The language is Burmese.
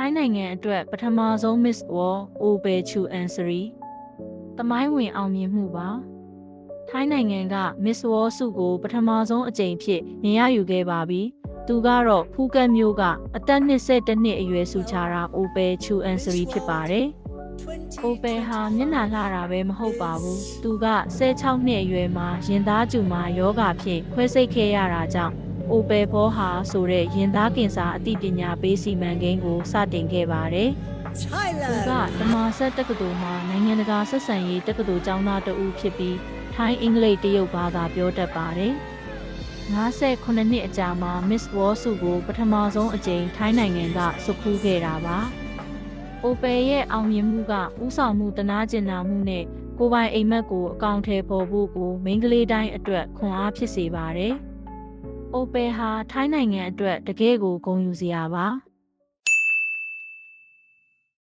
ထိုင်းနိုင်ငံအတွက်ပထမဆုံး Miss World Obe Chu Ansari တမိုင်းဝင်အောင်မြင်မှုပါထိုင်းနိုင်ငံက Miss World ဆုကို ပထမဆုံးအကြိမ်ဖြစ်မြင်ရယူခဲ့ပါပြီသူကတော့ဖူးကတ်မျိုးကအသက်22နှစ်အရွယ်စုချတာ Obe Chu Ansari ဖြစ်ပါတယ်။ Obe ဟာမျက်နှာလှတာပဲမဟုတ်ပါဘူး။သူက16နှစ်အရွယ်မှာရင်သားကျူမာယောဂဖြင့်ခွဲစိတ်ခဲ့ရတာကြောင့် Obe ဘောဟာဆိုတဲ့ရင်သားကင်ဆာအသိပညာပေးစီမံကိန်းကိုစတင်ခဲ့ပါတယ်။သူကဓမ္မဆက်တက္ကသိုလ်မှာနိုင်ငံတကာဆက်ဆံရေးတက္ကသိုလ်ကျောင်းသားတဦးဖြစ်ပြီးထိုင်းအင်္ဂလိပ်တရုတ်ဘာသာပြောတတ်ပါတယ်။58နှစ်အကြာမှာ Miss World ဆုကိုပထမဆုံးအကြိမ်ထိုင်းနိုင်ငံကဆုခူးခဲ့တာပါ။ Opel ရဲ့အောင်မြင်မှုကဥဆောင်မှုတနာကျင်နာမှုနဲ့ကိုယ်ပိုင်အိမ်မက်ကိုအကောင့်ထဲပေါ်ဖို့ကိုမိန်းကလေးတိုင်းအတွက်ခွန်အားဖြစ်စေပါတယ်။ Opel ဟာထိုင်းနိုင်ငံအတွက်တကယ့်ကိုဂုဏ်ယူစရာပါ။